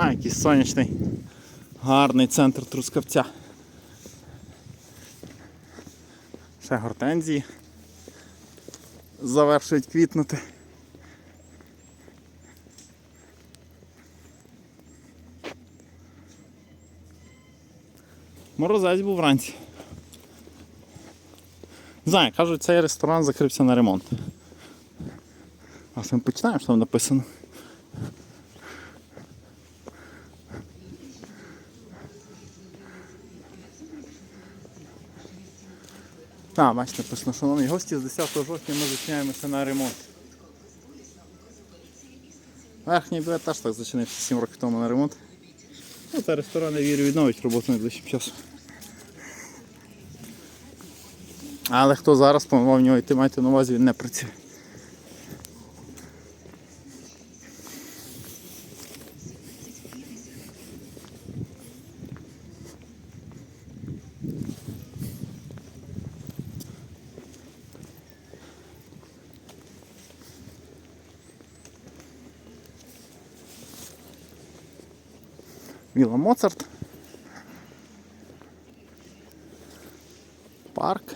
А, який сонячний, гарний центр Трускавця. Ще гортензії. Завершують квітнути. Морозець був вранці. Не знаю, кажуть, цей ресторан закрився на ремонт. А ми починаємо, що там написано. Так, бачите, написано, шановні гості, з 10 жовтня ми зачиняємося на ремонт. Верхній білет теж так зачинився 7 років тому на ремонт. Ну, та ресторани вірю відновить роботу найближчим часом. Але хто зараз планував в нього йти, майте на увазі, він не працює. Віла Моцарт. Парк.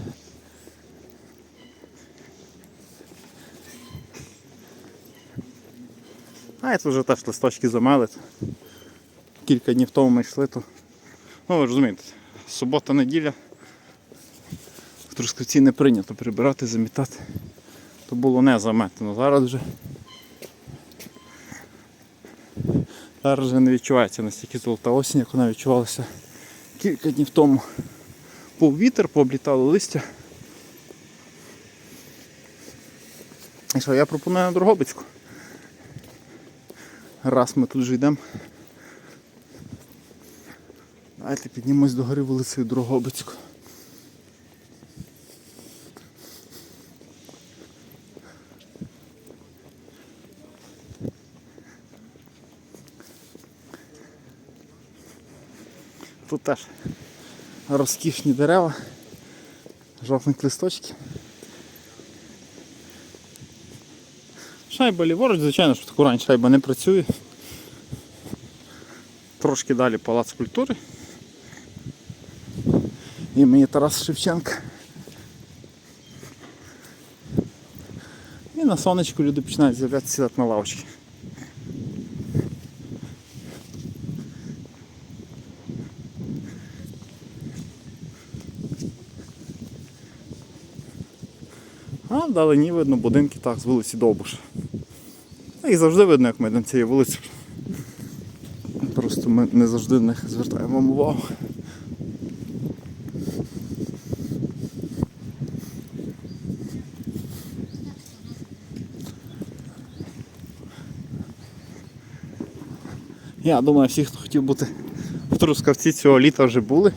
А це вже теж листочки замели. Кілька днів тому ми йшли, то. Ну ви розумієте, субота, неділя. В Трускавці не прийнято прибирати, замітати. То було не заметено. Зараз вже Зараз вже не відчувається настільки золота осінь, як вона відчувалася кілька днів тому. Був вітер, пооблітало листя. І що, я пропоную на Дрогобицьку. Раз ми тут вже йдемо. Давайте піднімемось до гори вулицею Дрогобицьку. Тут теж розкішні дерева, жовтних листочки. Шайба ліворуч, звичайно, що таку раніше шайба не працює. Трошки далі палац культури. Імені Тараса Шевченка. І на сонечку люди починають з'являтися сідати на лавочки. А вдалині видно будинки так з вулиці Довбуша. Та І завжди видно, як ми йдемо цією вулицею. Просто ми не завжди на них звертаємо увагу. Я думаю, всі, хто хотів бути в Трускавці цього літа вже були.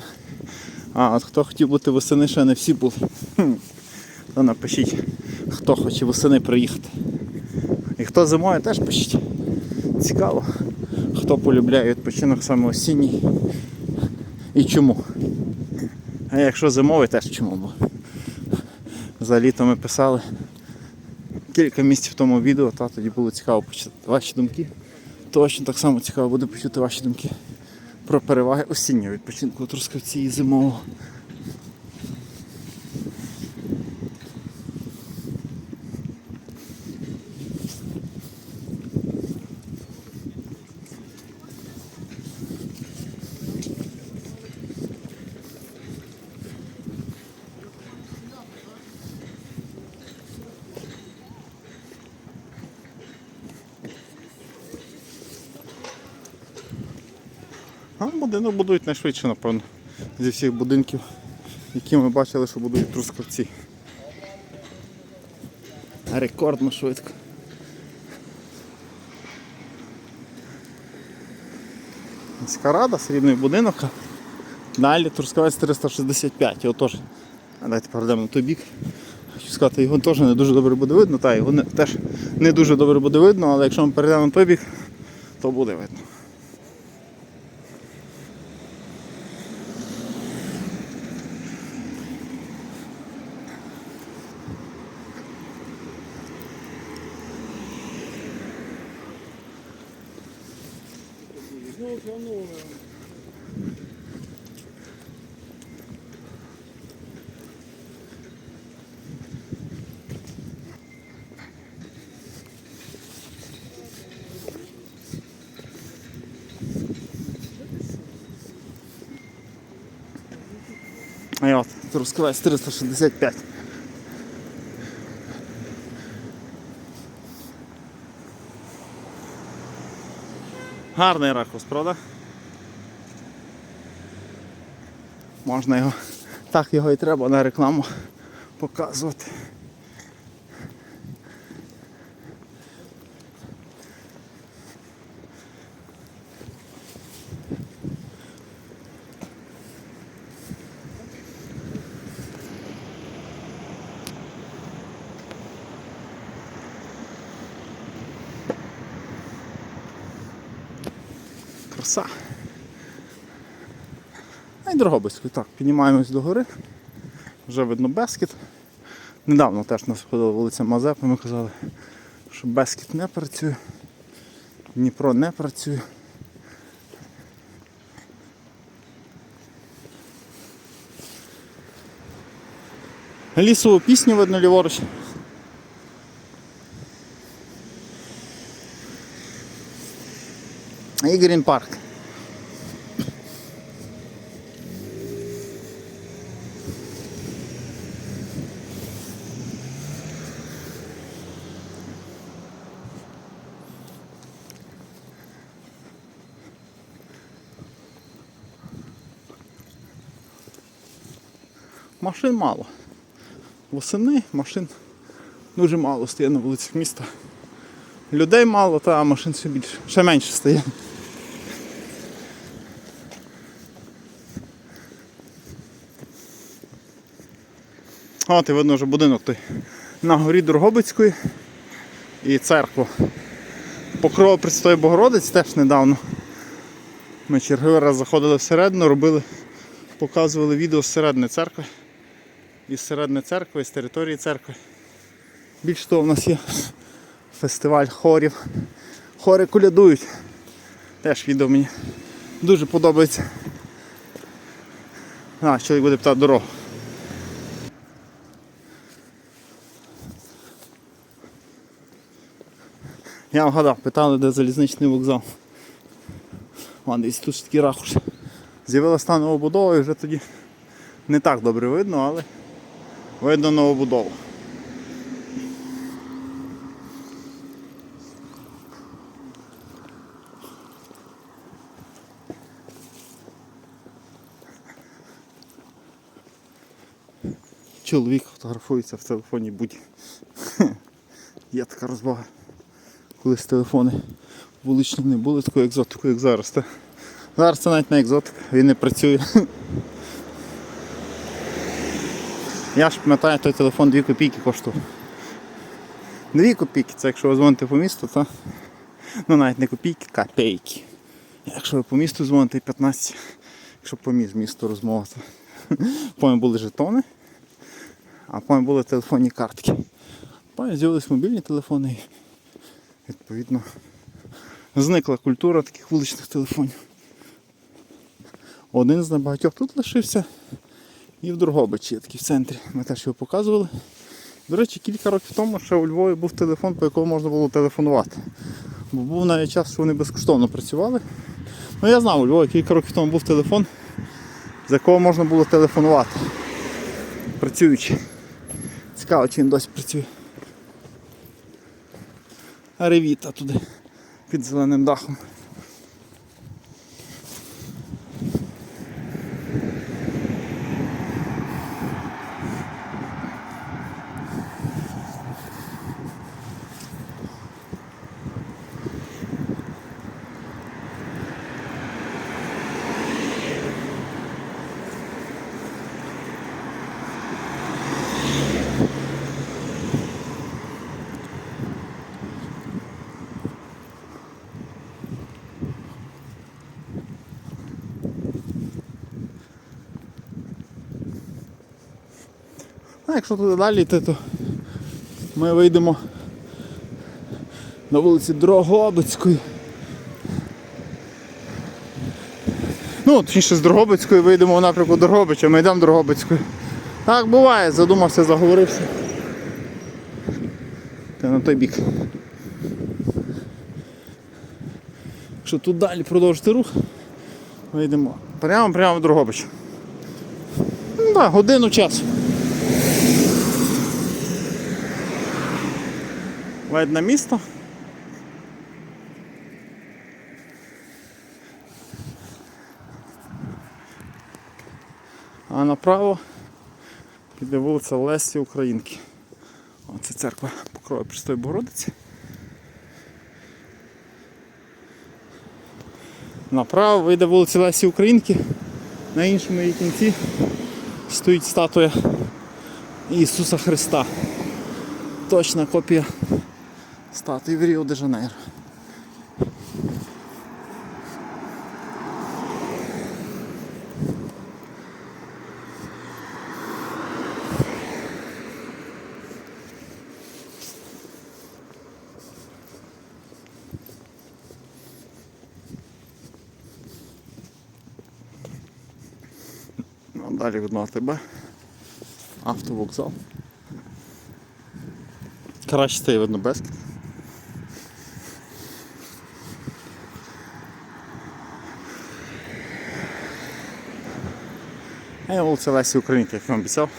А от хто хотів бути восени, ще не всі були. То напишіть, хто хоче восени приїхати. І хто зимою теж пишіть. Цікаво, хто полюбляє відпочинок саме осінній і чому. А якщо зимовий, теж чому. Бо за літо ми писали кілька місяців тому відео, та тоді було цікаво почути ваші думки. Точно так само цікаво буде почути ваші думки про переваги осіннього відпочинку у Трускавці і зимового. А будинок будують найшвидше, напевно, зі всіх будинків, які ми бачили, що будують трускавці. Рекордно швидко. Міська рада, срібний будинок. Далі Трускавець 365, його теж. Давайте перейдемо на той бік. Хочу сказати, його теж не дуже добре буде видно, та його не, теж не дуже добре буде видно, але якщо ми перейдемо на той бік, то буде видно. А от Трускавець 365. Гарний ракурс, правда? Можна його. Так його і треба на рекламу показувати. Краса. А й Дрогобицькою. Так, піднімаємось до гори. Вже видно Бескіт. Недавно теж нас ходила вулиця Мазепи, ми казали, що Бескіт не працює, Дніпро не працює. Лісову пісню видно ліворуч. І Грін парк. Машин мало. Восени машин дуже мало стає на вулицях міста. Людей мало, та машин все більше. Ще менше стає. От і видно вже будинок той на горі Дрогобицької і церква. Покрова Престої Богородиць теж недавно. Ми черговий раз заходили всередину, робили, показували відео з середини церкви. Із середини церкви, з території церкви. Більш того, у нас є фестиваль хорів. Хори колядують. Теж відео мені дуже подобається. А, чоловік буде питати дорогу. Я вгадав, питали, де залізничний вокзал. Вон десь тут ж такий рахуш. З'явилася та нова будова і вже тоді не так добре видно, але видно нову будову. Чоловік фотографується в телефоні будь. Є така розвага. Колись телефони вуличні не були такою екзотикою, як зараз. Та зараз це навіть не екзотика, він не працює. Я ж пам'ятаю, той телефон 2 копійки коштував. 2 копійки, це якщо ви дзвоните по місту, то ну навіть не копійки, копійки. Якщо ви по місту дзвоните 15, якщо по між місту розмова, то потім були жетони, а потім були телефонні картки. Потім з'явились мобільні телефони відповідно зникла культура таких вуличних телефонів. Один з небагатьох тут лишився і в Другобичі, такий в центрі. Ми теж його показували. До речі, кілька років тому ще у Львові був телефон, по якому можна було телефонувати. Бо був навіть час, що вони безкоштовно працювали. Ну я знав, у Львові кілька років тому був телефон, з якого можна було телефонувати. Працюючи. Цікаво, чи він досі працює. Ревіта туди під зеленим дахом. А якщо туди далі йти, то ми вийдемо на вулиці Дрогобицької. Ну, точніше, з Дрогобицької вийдемо в напрямку Дрогобича, ми йдемо Дрогобицькою. Так буває, задумався, заговорився. Та на той бік. Якщо тут далі продовжити рух, вийдемо прямо прямо в Дрогобич. Ну так, годину часу. Видно місто. А направо піде вулиця Лесі Українки. Оце церква Покрови Престої Богородиці. Направо вийде вулиця Лесі Українки. На іншому її кінці стоїть статуя Ісуса Христа. Точна копія статуї в Ріо де Жанейро. Ну, далі видно АТБ. Автовокзал. Краще стає видно Бескет. Я вулиця Лесі Українки, як вам обіцяв.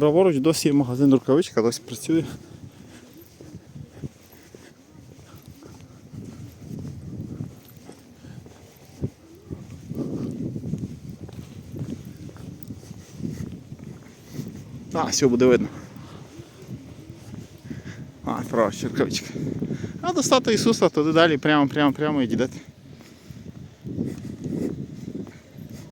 Праворуч досі є магазин рукавичка, досі працює. А, все буде видно. А, праворуч рукавичка. А до статуї Ісуса туди далі прямо, прямо, прямо і дідете.